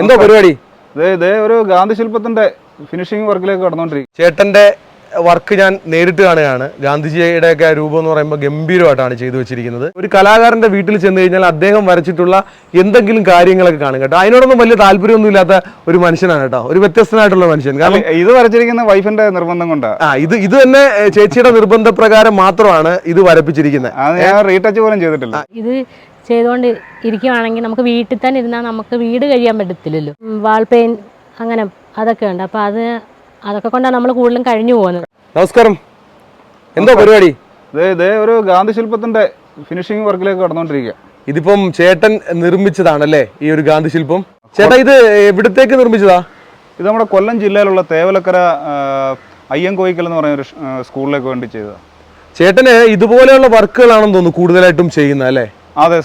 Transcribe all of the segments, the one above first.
എന്തോ പരിപാടി? ഒരു ഗാന്ധി ശില്പത്തിന്റെ ഫിനിഷിംഗ് വർക്കിലേക്ക് കടന്നുകൊണ്ടിരിക്കും ചേട്ടന്റെ വർക്ക് ഞാൻ നേരിട്ട് കാണുകയാണ്. ഗാന്ധിജിയുടെ ഒക്കെ രൂപം എന്ന് പറയുമ്പോൾ ഗംഭീരമായിട്ടാണ് ചെയ്തു വെച്ചിരിക്കുന്നത്. ഒരു കലാകാരന്റെ വീട്ടിൽ ചെന്ന് കഴിഞ്ഞാൽ അദ്ദേഹം വരച്ചിട്ടുള്ള എന്തെങ്കിലും കാര്യങ്ങളൊക്കെ കാണും കേട്ടോ. അതിനോടൊന്നും വലിയ താല്പര്യമൊന്നും ഇല്ലാത്ത ഒരു മനുഷ്യനാണ് കേട്ടോ. ഒരു വ്യത്യസ്തനായിട്ടുള്ള മനുഷ്യൻ. കാരണം ഇത് വരച്ചിരിക്കുന്ന വൈഫിന്റെ നിർബന്ധം കൊണ്ടാണ് ആ ഇത് ഇത് തന്നെ ചേച്ചിയുടെ നിർബന്ധ പ്രകാരം മാത്രമാണ് ഇത് വരപ്പിച്ചിരിക്കുന്നത്. ഞാൻ റീടച്ച് പോലും ചെയ്തിട്ടില്ല. ഇത് ചെയ്തുകൊണ്ട് ഇരിക്കുവാണെങ്കിൽ നമുക്ക് വീട്ടിൽ തന്നെ ഇരുന്നാൽ നമുക്ക് വീട് കഴിയാൻ പറ്റത്തില്ലല്ലോ. വാൾ പെയിൻ അങ്ങനെ അതൊക്കെ ഉണ്ട്. അപ്പോൾ അത് അതൊക്കെ കൊണ്ടാണ് നമ്മൾ കൂടുതലും കഴിഞ്ഞു പോകുന്നത്. നമസ്കാരം. എന്താ പരിപാടി? ഒരു ഗാന്ധി ശില്പത്തിന്റെ ഫിനിഷിംഗ് വർക്കിലേക്ക് കടന്നുകൊണ്ടിരിക്കുക. ഇതിപ്പം ചേട്ടൻ നിർമ്മിച്ചതാണല്ലേ ഈ ഒരു ഗാന്ധി ശില്പം? ചേട്ടാ ഇത് എവിടത്തേക്ക് നിർമ്മിച്ചതാ? ഇത് നമ്മുടെ കൊല്ലം ജില്ലയിലുള്ള തേവലക്കര ആ, അയ്യങ്കോയിക്കൽ എന്ന് പറയുന്ന ഒരു സ്കൂളിലേക്ക് വേണ്ടി ചെയ്തതാണ് ചേട്ടന് ഇതുപോലെയുള്ള വർക്കുകളാണെന്ന് തോന്നുന്നു കൂടുതലായിട്ടും ചെയ്യുന്നത് അല്ലേ? അതെ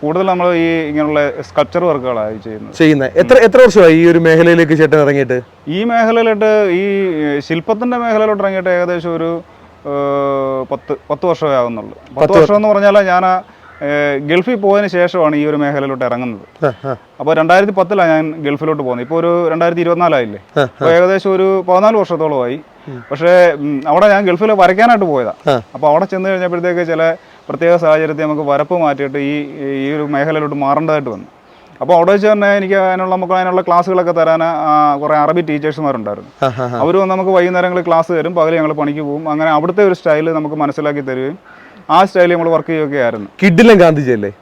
കൂടുതൽ നമ്മൾ ഈ ഇങ്ങനെയുള്ള സ്കൾപ്ചർ വർക്കുകളായി ചെയ്യുന്നത്. ചെയ്യുന്നത് എത്ര എത്ര വർഷമായി ഈ ഒരു മേഖലയിലേക്ക് ചേട്ടൻ ഇറങ്ങിയിട്ട്? ഈ മേഖലയിലോട്ട് ഈ ശില്പത്തിന്റെ മേഖലയിലോട്ട് ഇറങ്ങിയിട്ട് ഏകദേശം ഒരു പത്ത് പത്ത് വർഷമേ ആകുന്നുള്ളൂ പത്ത് വർഷം എന്ന് പറഞ്ഞാൽ ഞാൻ ഗൾഫിൽ പോയതിന് ശേഷമാണ് ഈ ഒരു മേഖലയിലോട്ട് ഇറങ്ങുന്നത്. അപ്പോൾ രണ്ടായിരത്തി പത്തിലാണ് ഞാൻ ഗൾഫിലോട്ട് പോകുന്നത്. ഇപ്പോൾ ഒരു രണ്ടായിരത്തി ഇരുപത്തിനാലായില്ലേ അപ്പോൾ ഏകദേശം ഒരു പതിനാല് വർഷത്തോളമായി. പക്ഷേ അവിടെ ഞാൻ ഗൾഫിൽ വരയ്ക്കാനായിട്ട് പോയതാണ്. അപ്പോൾ അവിടെ ചെന്ന് കഴിഞ്ഞപ്പോഴത്തേക്ക് ചില പ്രത്യേക സാഹചര്യത്തിൽ നമുക്ക് വരപ്പ് മാറ്റിയിട്ട് ഈ ഈ ഒരു മേഖലയിലോട്ട് മാറേണ്ടതായിട്ട് വന്നു. അപ്പോൾ അവിടെ വെച്ച് തന്നെ എനിക്ക് അതിനുള്ള നമുക്ക് അതിനുള്ള ക്ലാസ്സുകളൊക്കെ തരാൻ കുറേ അറബി ടീച്ചേഴ്സുമാരുണ്ടായിരുന്നു. അവർ വന്ന് നമുക്ക് വൈകുന്നേരങ്ങളിൽ ക്ലാസ് തരും പകൽ ഞങ്ങൾ പണിക്ക് പോകും. അങ്ങനെ അവിടുത്തെ ഒരു സ്റ്റൈൽ നമുക്ക് മനസ്സിലാക്കി തരുകയും ആ സ്റ്റൈലിൽ നമ്മൾ വർക്ക് ചെയ്യുകയൊക്കെ ആയിരുന്നു. കിഡിലും ഗാന്ധിജി അല്ലേ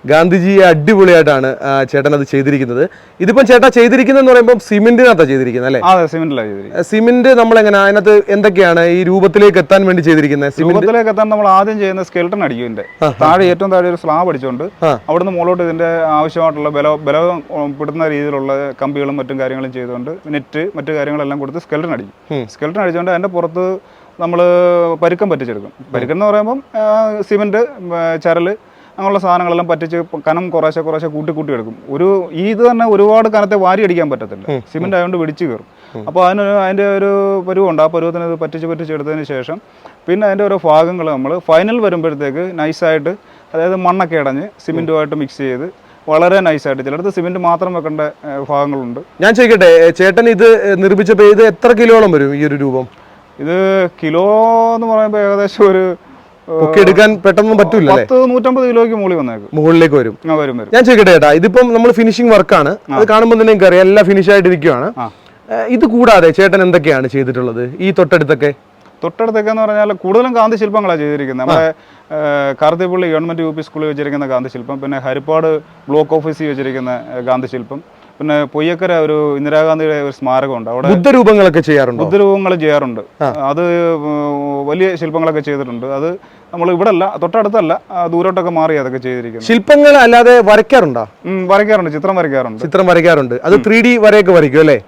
ഹേ, ഗാന്ധിജി അടിപൊളിയായിട്ടാണ് ചേട്ടൻ അത് ചെയ്തിരിക്കുന്നത്. ഇതിപ്പം ചേട്ടാ ചെയ്തിരിക്കുന്നതെന്ന് പറയുമ്പോൾ സിമെന്റിനകത്താണ് ചെയ്തിരിക്കുന്നത് അല്ലേ? സിമെന്റിലാണ് ചെയ്തിരിക്കുന്നത്. സിമെന്റ് നമ്മൾ എങ്ങനെ അതിനകത്ത് എന്തൊക്കെയാണ് ഈ രൂപത്തിലേക്ക് എത്താൻ വേണ്ടി ചെയ്തിരിക്കുന്നത്? സിമെന്റിലേക്ക് രൂപത്തിലേക്ക് എത്താൻ നമ്മൾ ആദ്യം ചെയ്യുന്ന സ്കെൽട്ടൺ അടിക്കും ഇതിന്റെ. താഴെ ഏറ്റവും താഴെ ഒരു സ്ലാബ് അടിച്ചുകൊണ്ട്. അവിടുന്ന് മുകളോട്ട് ഇതിന്റെ ആവശ്യമായിട്ടുള്ള ബല ബലം പെടുന്ന രീതിയിലുള്ള കമ്പികളും മറ്റും കാര്യങ്ങളും ചെയ്തുകൊണ്ട് നെറ്റ് മറ്റു കാര്യങ്ങളെല്ലാം കൊടുത്ത് സ്കെൽട്ടൺ അടിക്കും. സ്കെൽട്ടൺ അടിച്ചുകൊണ്ട് അതിന്റെ പുറത്ത് നമ്മൾ പരുക്കം പറ്റിച്ചെടുക്കും. പരുക്കം എന്ന് പറയുമ്പം സിമെന്റ് ചരൽ അങ്ങനെയുള്ള സാധനങ്ങളെല്ലാം പറ്റിച്ച് കനം കുറേശ്ശെ കുറേശ്ശെ കൂട്ടി കൂട്ടി എടുക്കും. ഒരു ഈ ഇത് തന്നെ ഒരുപാട് കനത്തെ വാരി അടിക്കാൻ പറ്റത്തില്ല. സിമെന്റ് ആയതുകൊണ്ട് വെടിച്ച് കയറും. അപ്പോൾ അതിന് അതിന്റെ ഒരു പരുവുണ്ട്. ആ പരുവത്തിന് ഇത് പറ്റിച്ച് പറ്റിച്ച് എടുത്തതിന് ശേഷം പിന്നെ അതിന്റെ ഓരോ ഭാഗങ്ങൾ നമ്മൾ ഫൈനൽ വരുമ്പോഴത്തേക്ക് നൈസായിട്ട് അതായത് മണ്ണൊക്കെ അടഞ്ഞ് സിമെന്റുമായിട്ട് മിക്സ് ചെയ്ത് വളരെ നൈസായിട്ട് ചിലടത്ത് സിമെന്റ് മാത്രം വെക്കേണ്ട ഭാഗങ്ങളുണ്ട്. ഞാൻ ചോദിക്കട്ടെ ചേട്ടൻ ഇത് നിർമ്മിച്ചപ്പോൾ ഇത് എത്ര കിലോളം വരും ഈ ഒരു രൂപം? ഇത് കിലോ എന്ന് പറയുമ്പോൾ ഏകദേശം ഒരു ഒക്കെ എടുക്കാൻ പെട്ടെന്ന് പറ്റൂല പത്ത് നൂറ്റമ്പത് കിലോയ്ക്ക് മുകളിൽ വന്നേക്കും. മുകളിലേക്ക് വരും. വരും വരും. ഞാൻ ചോദിക്കട്ടെ ചേട്ടാ ഇതിപ്പം നമ്മൾ ഫിനിഷിംഗ് വർക്കാണ് അത് കാണുമ്പോൾ തന്നെ എനിക്ക് അറിയാം എല്ലാം ഫിനിഷ് ആയിട്ടിരിക്കുകയാണ് ഇരിക്കുവാണ് ഇത് കൂടാതെ ചേട്ടൻ എന്തൊക്കെയാണ് ചെയ്തിട്ടുള്ളത്? ഈ തൊട്ടടുത്തൊക്കെ? തൊട്ടടുത്തൊക്കെ എന്ന് പറഞ്ഞാൽ കൂടുതലും കാന്തി ശില്പങ്ങളാണ് ചെയ്തിരിക്കുന്നത്. നമ്മുടെ കാർത്തിപ്പള്ളി ഗവൺമെന്റ് യു പി സ്കൂളിൽ വെച്ചിരിക്കുന്ന കാന്തി ശില്പം പിന്നെ ഹരിപ്പാട് ബ്ലോക്ക് ഓഫീസിൽ വെച്ചിരിക്കുന്ന ഗാന്ധി ശില്പം. പിന്നെ പൊയ്യക്കര ഒരു ഇന്ദിരാഗാന്ധിയുടെ ഒരു സ്മാരകമുണ്ട്. അവിടെ ബുദ്ധരൂപങ്ങളൊക്കെ ചെയ്യാറുണ്ട്? ബുദ്ധരൂപങ്ങൾ ചെയ്യാറുണ്ട്. അത് വലിയ ശില്പങ്ങളൊക്കെ ചെയ്തിട്ടുണ്ട്. അത് നമ്മൾ ഇവിടെ അല്ല തൊട്ടടുത്തല്ല ദൂരോട്ടൊക്കെ മാറി അതൊക്കെ ചെയ്തിരിക്കുന്നത് ശില്പങ്ങൾ അല്ലാതെ വരയ്ക്കാറുണ്ടോ? വരയ്ക്കാറുണ്ട് ചിത്രം വരയ്ക്കാറുണ്ട്. ചിത്രം വരയ്ക്കാറുണ്ട്. അത് ത്രീ ഡി വരെയൊക്കെ വരയ്ക്കും അല്ലേ?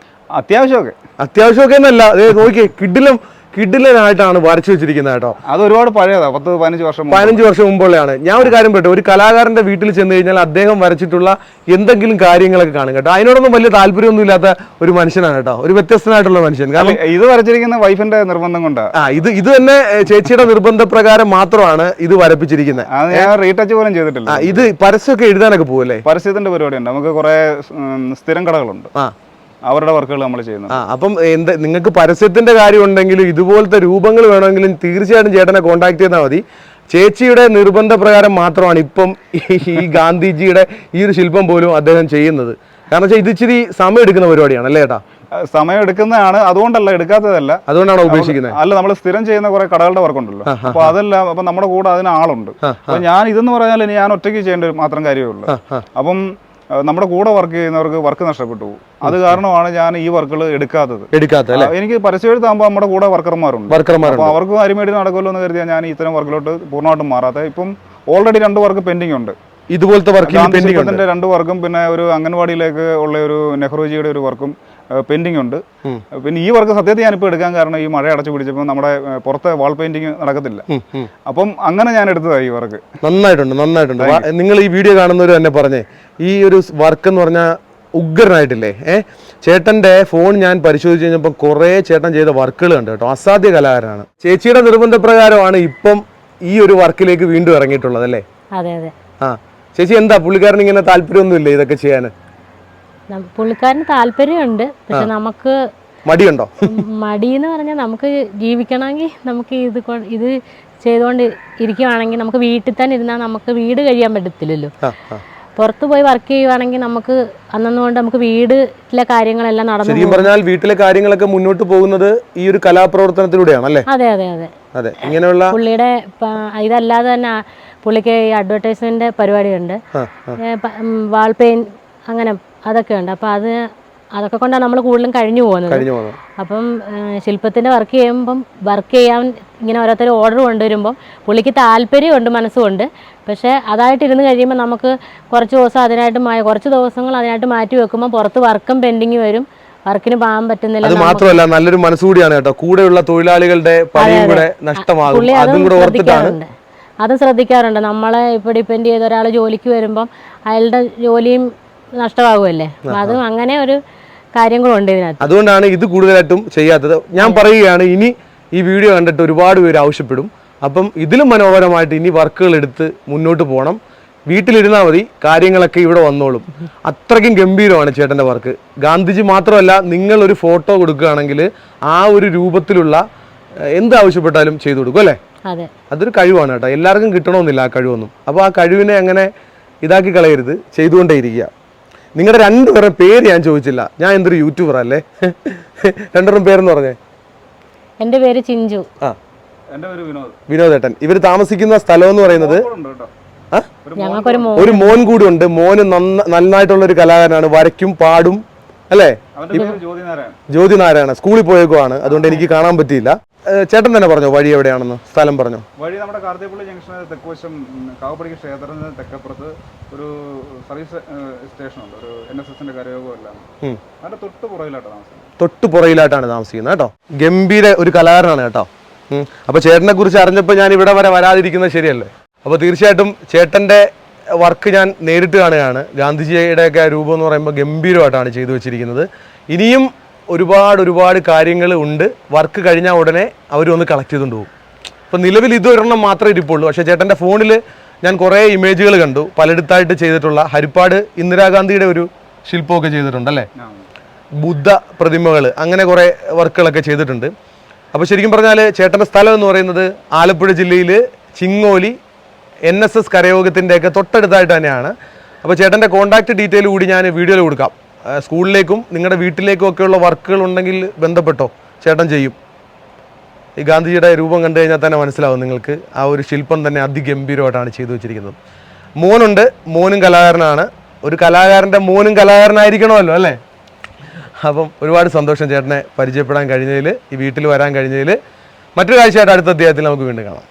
അത്യാവശ്യമൊക്കെ. അത്യാവശ്യമൊക്കെ എന്നല്ല നോക്കിയേ കിഡിലും കിഡിലനായിട്ടാണ് വരച്ചു വെച്ചിരിക്കുന്നത് കേട്ടോ. അത് ഒരുപാട് പഴയതാണ് പത്ത് പതിനഞ്ച് വർഷം. പതിനഞ്ച് വർഷം മുമ്പുള്ളതാണ് ഞാൻ ഒരു കാര്യം പെട്ടു ഒരു കലാകാരന്റെ വീട്ടിൽ ചെന്ന് കഴിഞ്ഞാൽ അദ്ദേഹം വരച്ചിട്ടുള്ള എന്തെങ്കിലും കാര്യങ്ങളൊക്കെ കാണും കേട്ടോ. അതിനോടൊന്നും വലിയ താല്പര്യമൊന്നും ഇല്ലാത്ത ഒരു മനുഷ്യനാണ് കേട്ടോ. ഒരു വ്യത്യസ്തനായിട്ടുള്ള മനുഷ്യൻ. കാരണം ഇത് വരച്ചിരിക്കുന്ന വൈഫിന്റെ നിർബന്ധം കൊണ്ട്? ആ ഇത് ഇത് തന്നെ ചേച്ചിയുടെ നിർബന്ധപ്രകാരം മാത്രമാണ് ഇത് വരപ്പിച്ചിരിക്കുന്നത്. ഞാൻ റീടച്ച് പോലും ചെയ്തിട്ടില്ല. ഇത് പരസ്യമൊക്കെ എഴുതാനൊക്കെ പോകല്ലേ പരസ്യത്തിന്റെ പരിപാടിയുണ്ട്. നമുക്ക് കുറെ സ്ഥിരം കടകളുണ്ട്. ആ. അവരുടെ വർക്കുകൾ നമ്മൾ ചെയ്യുന്നത് ആ അപ്പം എന്ത് നിങ്ങൾക്ക് പരസ്യത്തിന്റെ കാര്യം ഉണ്ടെങ്കിലും ഇതുപോലത്തെ രൂപങ്ങൾ വേണമെങ്കിലും തീർച്ചയായിട്ടും ചേട്ടനെ കോൺടാക്ട് ചെയ്താൽ മതി. ചേച്ചിയുടെ നിർബന്ധ പ്രകാരം മാത്രമാണ് ഇപ്പം ഈ- ഗാന്ധിജിയുടെ ഈ ഒരു ശില്പം പോലും അദ്ദേഹം ചെയ്യുന്നത്. കാരണം വെച്ചാൽ ഇത് ഇച്ചിരി സമയം എടുക്കുന്ന പരിപാടിയാണ് അല്ലേ ചേട്ടാ? സമയം എടുക്കുന്നതാണ്. അതുകൊണ്ടല്ല എടുക്കാത്തതല്ല. അതുകൊണ്ടാണ് ഉപേക്ഷിക്കുന്നത്? അല്ല നമ്മൾ സ്ഥിരം ചെയ്യുന്ന കുറെ കടകളുടെ വർക്കുണ്ടല്ലോ. അപ്പൊ അതെല്ലാം അപ്പൊ നമ്മുടെ കൂടെ അതിന് ആളുണ്ട്. അപ്പൊ ഞാൻ ഇതെന്ന് പറഞ്ഞാൽ ഇനി ഞാൻ ഒറ്റയ്ക്ക് ചെയ്യേണ്ട മാത്രം കാര്യമേ ഉള്ളൂ. അപ്പം നമ്മുടെ കൂടെ വർക്ക് ചെയ്യുന്നവർക്ക് വർക്ക് നഷ്ടപ്പെട്ടു അത് കാരണമാണ് ഞാൻ ഈ വർക്കുകൾ എടുക്കാത്തത്. എടുക്കാത്ത അല്ലേ? എനിക്ക് പരസ്യം എഴുതാകുമ്പോൾ നമ്മുടെ കൂടെ വർക്കർമാരുണ്ട് വർക്കർമാർ അപ്പോൾ അവർക്കും അരിമേടി നടക്കുമല്ലോ എന്ന് കരുതിയാൽ ഞാൻ ഇത്തരം വർക്കിലോട്ട് പൂർണമായിട്ടും മാറാത്ത ഇപ്പം ഓൾറെഡി രണ്ട് വർക്ക് പെൻഡിങ് ഉണ്ട്. ഇതുപോലത്തെ വർക്ക് രണ്ട് വർക്കും പിന്നെ ഒരു അംഗൻവാടിയിലേക്ക് ഉള്ള ഒരു നെഹ്റുജിയുടെ ഒരു വർക്കും പെൻഡിങ് ഉണ്ട്. പിന്നെ ഈ വർക്ക് സത്യത്തിൽ ഞാനിപ്പോൾ എടുക്കാൻ കാരണം ഈ മഴ അടച്ചു പിടിച്ചപ്പോൾ നമ്മുടെ പുറത്തെ വാൾ പെയിന്റിങ് നടക്കത്തില്ല. അപ്പം അങ്ങനെ ഞാൻ എടുത്തതാണ് ഈ വർക്ക് നന്നായിട്ടുണ്ട് നന്നായിട്ടുണ്ട്. നിങ്ങൾ ഈ വീഡിയോ കാണുന്നവർ തന്നെ പറഞ്ഞേ. ഈ ഒരു വർക്ക് എന്ന് പറഞ്ഞാൽ ഉഗ്രനായിട്ടില്ലേ ഏ? ചേട്ടന്റെ ഫോൺ ഞാൻ പരിശോധിച്ച് കഴിഞ്ഞപ്പോൾ കുറേ ചേട്ടൻ ചെയ്ത വർക്കുകൾ ഉണ്ട് കേട്ടോ. അസാധ്യ കലാകാരനാണ്. ചേച്ചിയുടെ നിർബന്ധപ്രകാരമാണ് ഇപ്പം ഈ ഒരു വർക്കിലേക്ക് വീണ്ടും ഇറങ്ങിയിട്ടുള്ളത് അല്ലേ? അതെ അതെ. ആ. ചേച്ചി എന്താ പുള്ളിക്കാരൻ ഇങ്ങനെ താല്പര്യമൊന്നുമില്ല ഇതൊക്കെ ചെയ്യാൻ പുള്ളിക്കാരന് താല്പര്യമുണ്ട്. പക്ഷെ നമുക്ക് മടിയുണ്ടോ? മടി എന്ന് പറഞ്ഞാൽ നമുക്ക് ജീവിക്കണമെങ്കിൽ നമുക്ക് ഇത് ഇത് ചെയ്തുകൊണ്ട് ഇരിക്കുവാണെങ്കിൽ നമുക്ക് വീട്ടിൽ തന്നെ ഇരുന്നാൽ നമുക്ക് വീട് കഴിയാൻ പറ്റത്തില്ലല്ലോ. ആ പോയി വർക്ക് ചെയ്യുവാണെങ്കിൽ നമുക്ക് അന്നന്നുകൊണ്ട് നമുക്ക് വീട്ടിലെ കാര്യങ്ങളെല്ലാം നടന്നു ശരിക്കും പറഞ്ഞാൽ വീട്ടിലെ കാര്യങ്ങളൊക്കെ മുന്നോട്ട് പോകുന്നത് ഈ ഒരു കലാപ്രവർത്തനത്തിലൂടെയാണ് അല്ലേ? അതെ അതെ അതെ. അതെ. ഇങ്ങനെയുള്ള പുള്ളിയുടെ ഇതല്ലാതെ തന്നെ പുള്ളിക്ക് ഈ അഡ്വർടൈസ്മെന്റ് പരിപാടിയുണ്ട്. വാൾ പെയിൻ അങ്ങനെ അതൊക്കെ ഉണ്ട്. അപ്പോൾ അത് അതൊക്കെ കൊണ്ടാണ് നമ്മൾ കൂടുതലും കഴിഞ്ഞു പോകുന്നത്. കഴിഞ്ഞു പോകുന്നത്. അപ്പം ശില്പത്തിന്റെ ശില്പത്തിന്റെ വർക്ക് ചെയ്യുമ്പം വർക്ക് ചെയ്യാൻ ഇങ്ങനെ ഓരോരുത്തർ ഓർഡർ കൊണ്ടുവരുമ്പം പുള്ളിക്ക് താല്പര്യമുണ്ട് മനസ്സുമുണ്ട് പക്ഷേ അതായിട്ട് ഇരുന്ന് കഴിയുമ്പോൾ നമുക്ക് കുറച്ച് ദിവസം അതിനായിട്ട് കുറച്ച് ദിവസങ്ങൾ അതിനായിട്ട് മാറ്റി വെക്കുമ്പോൾ പുറത്ത് വർക്കും പെൻഡിങ് വരും. വർക്കിന് പോകാൻ പറ്റുന്നില്ല അത് മാത്രമല്ല നല്ലൊരു മനസ്സുകൂടിയാണ് കേട്ടോ. കൂടെയുള്ള തൊഴിലാളികളുടെ പണിയും കൂടെ നഷ്ടമാകും. അതും കൂടെ ഓർത്തിട്ടാണ് ശ്രദ്ധിക്കാറുണ്ട്. അതും ശ്രദ്ധിക്കാറുണ്ട്. നമ്മളെ ഇപ്പോൾ ഡിപ്പെൻഡ് ചെയ്ത ഒരാൾ ജോലിക്ക് വരുമ്പം അയാളുടെ ജോലിയും നഷ്ടമാകുമല്ലേ? അത് അങ്ങനെ ഒരു കാര്യങ്ങളുണ്ട് ഇതിനകത്ത്. അതുകൊണ്ടാണ് ഇത് കൂടുതലായിട്ടും ചെയ്യാത്തത്. ഞാൻ പറയുകയാണ് ഇനി ഈ വീഡിയോ കണ്ടിട്ട് ഒരുപാട് പേര് ആവശ്യപ്പെടും. അപ്പം ഇതിലും മനോഹരമായിട്ട് ഇനി വർക്കുകൾ എടുത്ത് മുന്നോട്ട് പോകണം. വീട്ടിലിരുന്നാൽ മതി കാര്യങ്ങളൊക്കെ ഇവിടെ വന്നോളും. അത്രയ്ക്കും ഗംഭീരമാണ് ചേട്ടന്റെ വർക്ക്. ഗാന്ധിജി മാത്രമല്ല നിങ്ങൾ ഒരു ഫോട്ടോ കൊടുക്കുകയാണെങ്കിൽ ആ ഒരു രൂപത്തിലുള്ള എന്ത് ആവശ്യപ്പെട്ടാലും ചെയ്തു കൊടുക്കും അല്ലേ? അതെ. അതൊരു കഴിവാണ് കേട്ടോ. എല്ലാവർക്കും കിട്ടണമെന്നില്ല ആ കഴിവൊന്നും. അപ്പോൾ ആ കഴിവിനെ അങ്ങനെ ഇതാക്കി കളയരുത്. ചെയ്തുകൊണ്ടേയിരിക്കുക. നിങ്ങളുടെ രണ്ടുപേരുടെ പേര് ഞാൻ ചോദിച്ചില്ല. ഞാൻ എന്തൊരു യൂട്യൂബർ അല്ലേ? രണ്ടുപേരും പേരെന്ന് പറഞ്ഞേ? എന്റെ പേര് ചിഞ്ചു. ആ. വിനോദ്. വിനോദേട്ടൻ. ഇവർ താമസിക്കുന്ന സ്ഥലം എന്ന് പറയുന്നത്? ഉണ്ട് കേട്ടോ. ആ? ഞങ്ങൾക്കൊരു മോ ഒരു മോൻ കൂടി ഉണ്ട് മോന് നന്ന നന്നായിട്ടുള്ള ഒരു കലാകാരനാണ്. വരയ്ക്കും പാടും. അല്ലേ? അവന്റെ പേര് ജ്യോതി നാരായണ സ്കൂളിൽ പോയേക്കുവാണ്. അതുകൊണ്ട് എനിക്ക് കാണാൻ പറ്റിയില്ല. ചേട്ടൻ തന്നെ പറഞ്ഞു വഴി എവിടെയാണെന്ന്? സ്ഥലം പറഞ്ഞു. വഴി നമ്മുടെ കാർത്തിപ്പള്ളി ജംഗ്ഷന് തെക്കുവശം കാവപ്പടിക്ക് ക്ഷേത്രത്തിന് തെക്കപ്പുറത്ത് ഒരു സർവീസ് സ്റ്റേഷൻ ഉണ്ട് ഒരു എൻ എസ് എസിന്റെ കരയോഗം എല്ലാം. ഉം. അതിന്റെ തൊട്ട് പുറകിലായിട്ട് താമസിക്കുന്നത്. തൊട്ട് പുറയിലായിട്ടാണ് താമസിക്കുന്നത് കേട്ടോ. ഗംഭീര ഒരു കലാകാരനാണ് കേട്ടോ. അപ്പൊ ചേട്ടനെ കുറിച്ച് അറിഞ്ഞപ്പോൾ ഞാൻ ഇവിടെ വരെ വരാതിരിക്കുന്നത് ശരിയല്ലേ? അപ്പോൾ തീർച്ചയായിട്ടും ചേട്ടന്റെ വർക്ക് ഞാൻ നേരിട്ട് കാണുകയാണ്. ഗാന്ധിജിയുടെയൊക്കെ രൂപം എന്ന് പറയുമ്പോൾ ഗംഭീരമായിട്ടാണ് ചെയ്തു വെച്ചിരിക്കുന്നത്. ഇനിയും ഒരുപാട് ഒരുപാട് കാര്യങ്ങൾ ഉണ്ട്. വർക്ക് കഴിഞ്ഞാൽ ഉടനെ അവർ ഒന്ന് കളക്ട് ചെയ്തുകൊണ്ട് പോകും. അപ്പോൾ നിലവിൽ ഇതൊരെണ്ണം മാത്രമേ ഇരിപ്പുള്ളൂ. പക്ഷേ ചേട്ടന്റെ ഫോണിൽ ഞാൻ കുറേ ഇമേജുകൾ കണ്ടു. പലയിടത്തായിട്ട് ചെയ്തിട്ടുള്ള ഹരിപ്പാട് ഇന്ദിരാഗാന്ധിയുടെ ഒരു ശില്പമൊക്കെ ചെയ്തിട്ടുണ്ട് അല്ലേ? ബുദ്ധ പ്രതിമകൾ അങ്ങനെ കുറേ വർക്കുകളൊക്കെ ചെയ്തിട്ടുണ്ട്. അപ്പോൾ ശരിക്കും പറഞ്ഞാൽ ചേട്ടന്റെ സ്ഥലം എന്ന് പറയുന്നത് ആലപ്പുഴ ജില്ലയിൽ ചിങ്ങോലി എൻ എസ് എസ് കരയോഗത്തിന്റെയൊക്കെ തൊട്ടടുത്തായിട്ട് തന്നെയാണ്. അപ്പോൾ ചേട്ടന്റെ കോൺടാക്റ്റ് ഡീറ്റെയിൽ കൂടി ഞാൻ വീഡിയോയിൽ കൊടുക്കാം. സ്കൂളിലേക്കും നിങ്ങളുടെ വീട്ടിലേക്കും ഒക്കെയുള്ള വർക്കുകൾ ഉണ്ടെങ്കിൽ ബന്ധപ്പെട്ടോ? ചേട്ടൻ ചെയ്യും. ഈ ഗാന്ധിജിയുടെ രൂപം കണ്ടു കഴിഞ്ഞാൽ തന്നെ മനസ്സിലാവും നിങ്ങൾക്ക്. ആ ഒരു ശില്പം തന്നെ അതിഗംഭീരമായിട്ടാണ് ചെയ്തു വെച്ചിരിക്കുന്നത്. മോനുണ്ട് മോനും കലാകാരനാണ്. ഒരു കലാകാരന്റെ മോനും കലാകാരനായിരിക്കണമല്ലോ അല്ലേ? അപ്പം ഒരുപാട് സന്തോഷം ചേട്ടനെ പരിചയപ്പെടാൻ കഴിഞ്ഞതിൽ ഈ വീട്ടിൽ വരാൻ കഴിഞ്ഞതിൽ. മറ്റൊരു കാഴ്ചയായിട്ട് അടുത്ത അധ്യായത്തിൽ നമുക്ക് വീണ്ടും കാണാം.